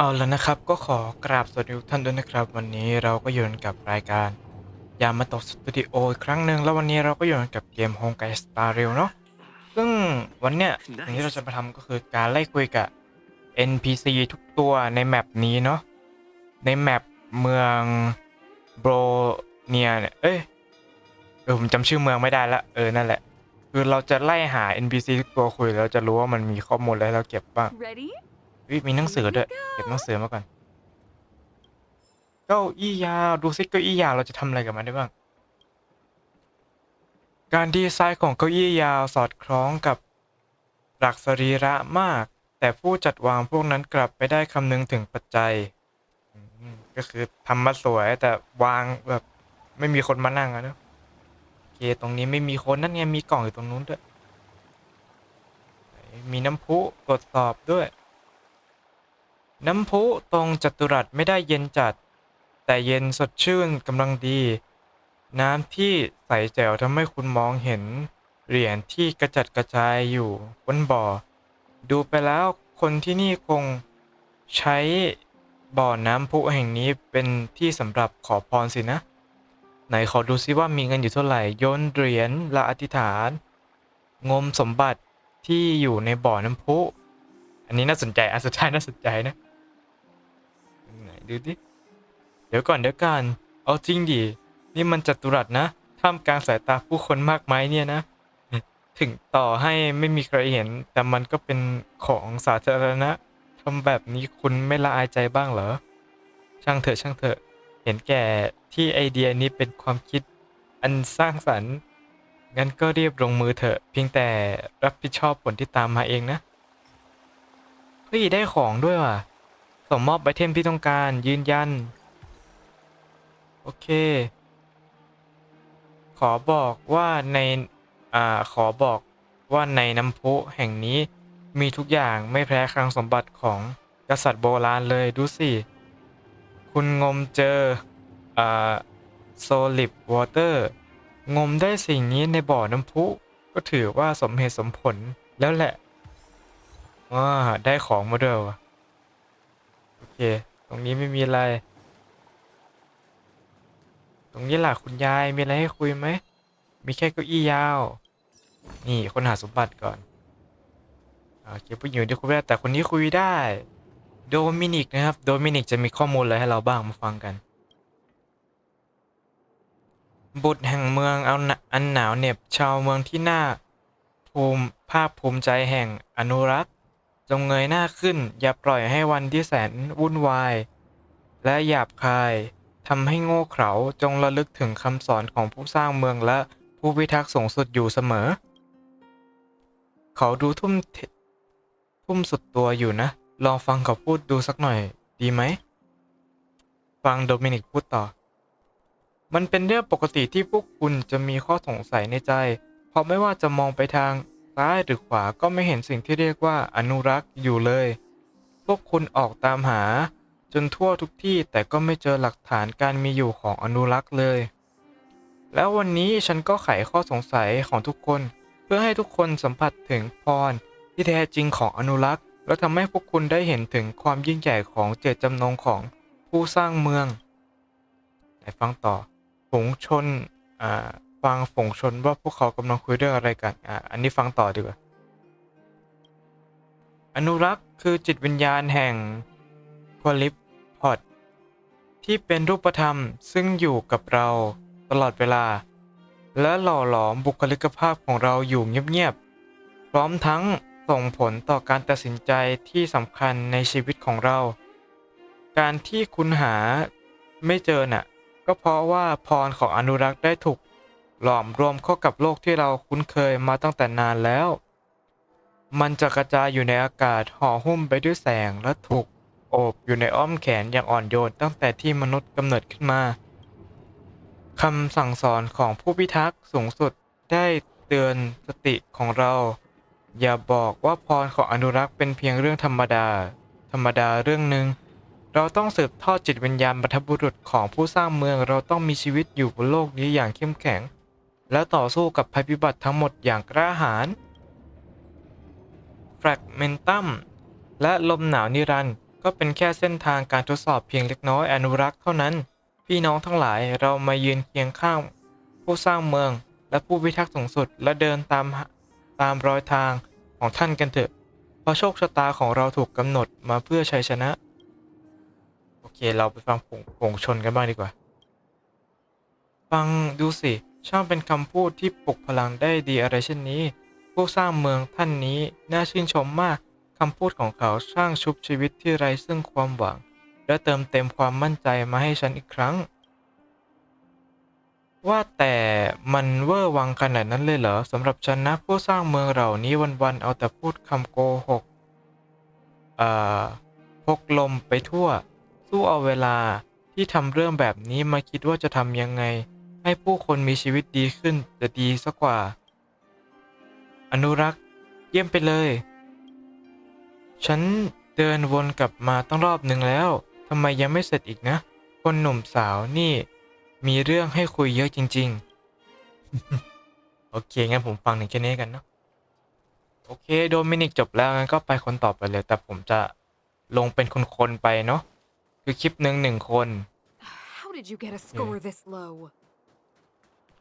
เอาแล้วนะครับก็ขอกราบสวัสดีทุกท่านด้วยนะครับ วันนี้เราก็อยู่กับรายการยามาตะสตูดิโออีกครั้งหนึ่งแล้ววันนี้เราก็อยู่กับเกม Home Guy Star Rail เนาะซึ่งวันเนี้ยสิ่งที่เราจะมาทำก็คือการไล่คุยกับ NPC ทุกตัวในแมปนี้เนาะในแมปเมืองโบรเนียเนี่ยเอ้ยเออผมจำชื่อเมืองไม่ได้ละเออนั่นแหละ คือเราจะไล่หา NPC ทุกตัวคุยแล้วจะรู้ว่ามันมีข้อมูลอะไรเราเก็บบ้าง Ready? อุ๊ยมีหนังสือด้วยเก็บหนังสือมาก่อนเก้าอี้ยาวดูซิเก้าอี้ยาวเราจะทำอะไรกับมันได้บ้าง การดีไซน์ของเก้าอี้ยาวสอดคล้องกับหลักสรีระมาก แต่ผู้จัดวางพวกนั้นกลับไม่ได้คำนึงถึงปัจจัยก็คือทำมาสวยแต่วางแบบไม่มีคนมานั่งอะเนอะโอเคตรงนี้ไม่มีคนนั่นไงมีกล่องอยู่ตรงนู้นด้วยมีน้ำพุตรวจสอบด้วย น้ำพุตรงจัตุรัสไม่ได้เย็นจัด แต่เย็นสดชื่นกำลังดี น้ำที่ใสแจ๋วทำให้คุณมองเห็น เหรียญที่กระจัดกระจายอยู่บนบ่อ ดูไปแล้วคนที่นี่คงใช้บ่อน้ำพุแห่งนี้เป็นที่สำหรับขอพรสินะ ไหนขอดูซิว่ามีเงินอยู่เท่าไหร่โยนเหรียญละอธิษฐาน งมสมบัติที่อยู่ในบ่อน้ำพุ อันนี้น่าสนใจอันสุดท้ายน่าสนใจนะ ดูดิ เดี๋ยวก่อนเดี๋ยวก่อนเอาจริงดิ นี่มันจัตุรัสนะ ท่ามกลางสายตาผู้คนมากมายเนี่ยนะ ถึงต่อให้ไม่มีใครเห็น แต่มันก็เป็นของสาธารณะทำแบบนี้คุณไม่ละอายใจบ้างเหรอ ช่างเถอะช่างเถอะ เห็นแก่ที่ไอเดียนี้เป็นความคิดอันสร้างสรรค์ งั้นก็รีบลงมือเถอะ เพียงแต่รับผิดชอบผลที่ตามมาเองนะ เฮ้ย ได้ของด้วยว่ะ ส่งมอบไอเทมที่ต้องการยืนยัน โอเค ขอบอกว่าในอ่าขอบอกว่าในน้ำพุแห่งนี้มีทุกอย่างไม่แพ้คลังสมบัติของกษัตริย์โบราณเลยดูสิ คุณงมเจออ่าโซลิปวอเตอร์งมได้สิ่งนี้ในบ่อน้ำพุ ก็ถือว่าสมเหตุสมผลแล้วแหละว้าได้ของมาด้วยวะ โอเค ตรงนี้ไม่มีอะไร ตรงนี้ล่ะคุณยายมีอะไรให้คุยไหม มีแค่เก้าอี้ยาว นี่คนหาสมบัติก่อนโอเคผู้หญิงที่คุยไม่ได้แต่คนนี้คุยได้ โดมินิกนะครับ โดมินิกจะมีข้อมูลอะไรให้เราบ้างมาฟังกัน บุตรแห่งเมืองเอาอันหนาวเหน็บชาวเมืองที่น่าภูมิภาคภูมิใจแห่งอนุรักษ์ จงเงยหน้าขึ้น อย่าปล่อยให้วันที่แสนวุ่นวาย และหยาบคายทำให้โง่เขลาจงระลึกถึงคำสอนของผู้สร้างเมืองและผู้พิทักษ์สูงสุดอยู่เสมอ เขาดูทุ่มทุ่มสุดตัวอยู่นะ ลองฟังเขาพูดดูสักหน่อยดีไหม ฟังโดมินิกพูดต่อ มันเป็นเรื่องปกติที่พวกคุณจะมีข้อสงสัยในใจ เพราะไม่ว่าจะมองไปทาง ซ้ายหรือขวาก็ไม่เห็นสิ่งที่เรียกว่าอนุรักษ์อยู่เลย พวกคุณออกตามหา จนทั่วทุกที่แต่ก็ไม่เจอหลักฐานการมีอยู่ของอนุรักษ์เลย แล้ววันนี้ฉันก็ไขข้อสงสัยของทุกคน เพื่อให้ทุกคนสัมผัสถึงพรที่แท้จริงของอนุรักษ์ และทำให้พวกคุณได้เห็นถึงความยิ่งใหญ่ของเจตจำนงของผู้สร้างเมืองไหนฟังต่อฝูงชนอ่า ฟังฝงชนว่าพวกเขากำลังคุยเรื่องอะไรกัน อ่าอันนี้ฟังต่อดีกว่า อนุรักษ์คือจิตวิญญาณแห่งพลิปพอดที่เป็นรูปธรรมซึ่งอยู่กับเราตลอดเวลา และหล่อหลอมบุคลิกภาพของเราอยู่เงียบๆ พร้อมทั้งส่งผลต่อการตัดสินใจที่สำคัญในชีวิตของเรา การที่คุณหาไม่เจอน่ะ ก็เพราะว่าพรของอนุรักษ์ได้ถูก หลอมรวมเข้ากับโลกที่เราคุ้นเคยมาตั้งแต่นานแล้ว มันจะกระจายอยู่ในอากาศห่อหุ้มไปด้วยแสงและถูกโอบอยู่ในอ้อมแขนอย่างอ่อนโยนตั้งแต่ที่มนุษย์กำเนิดขึ้นมาคำสั่งสอนของผู้พิทักษ์สูงสุดได้เตือนสติของเรา อย่าบอกว่าพรของอนุรักษ์เป็นเพียงเรื่องธรรมดา ธรรมดาเรื่องหนึ่งเราต้องสืบทอดจิตวิญญาณบรรพบุรุษของผู้สร้างเมือง เราต้องมีชีวิตอยู่บนโลกนี้อย่างเข้มแข็ง และต่อสู้กับภัยพิบัติทั้งหมดอย่างกล้าหาญแฟกเมนตัมและลมหนาวนิรันด์ก็เป็นแค่เส้นทางการทดสอบเพียงเล็กน้อยอนุรักษ์เท่านั้น พี่น้องทั้งหลายเรามายืนเคียงข้าง ผู้สร้างเมืองและผู้พิทักษ์สูงสุดและเดินตามตามรอยทางของท่านกันเถอะ เพราะโชคชะตาของเราถูกกำหนดมาเพื่อชัยชนะ โอเคเราไปฟังผงผงชนกันบ้างดีกว่า ฟังดูสิ ช่างเป็นคำพูดที่ปลุกพลังได้ดีอะไรเช่นนี้ ผู้สร้างเมืองท่านนี้น่าชื่นชมมากคำพูดของเขาสร้างชุบชีวิตที่ไร้ซึ่งความหวัง และเติมเต็มความมั่นใจมาให้ฉันอีกครั้ง ว่าแต่มันเวอร์วังขนาดนั้นเลยเหรอสำหรับฉันนะผู้สร้างเมืองเหล่านี้วันๆเอาแต่พูดคำโกหกเอ่อพกลมไปทั่ว สู้เอาเวลาที่ทำเรื่องแบบนี้มาคิดว่าจะทำยังไง ให้ผู้คนมีชีวิตดีขึ้นจะดีสักกว่า อนุรักษ์เยี่ยมไปเลย ฉันเดินวนกลับมาตั้งรอบหนึ่งแล้วทำไมยังไม่เสร็จอีกนะ คนหนุ่มสาวนี่ มีเรื่องให้คุยเยอะจริง ๆ โอเค งั้นผมฟังหนึ่งแค่นี้กันเนาะโอเค โดมินิกจบแล้วงั้นก็ไปคนต่อไปเลย แต่ผมจะลงเป็นคนๆไปเนาะคือคลิปหนึ่งหนึ่งคน How did you get a score this low?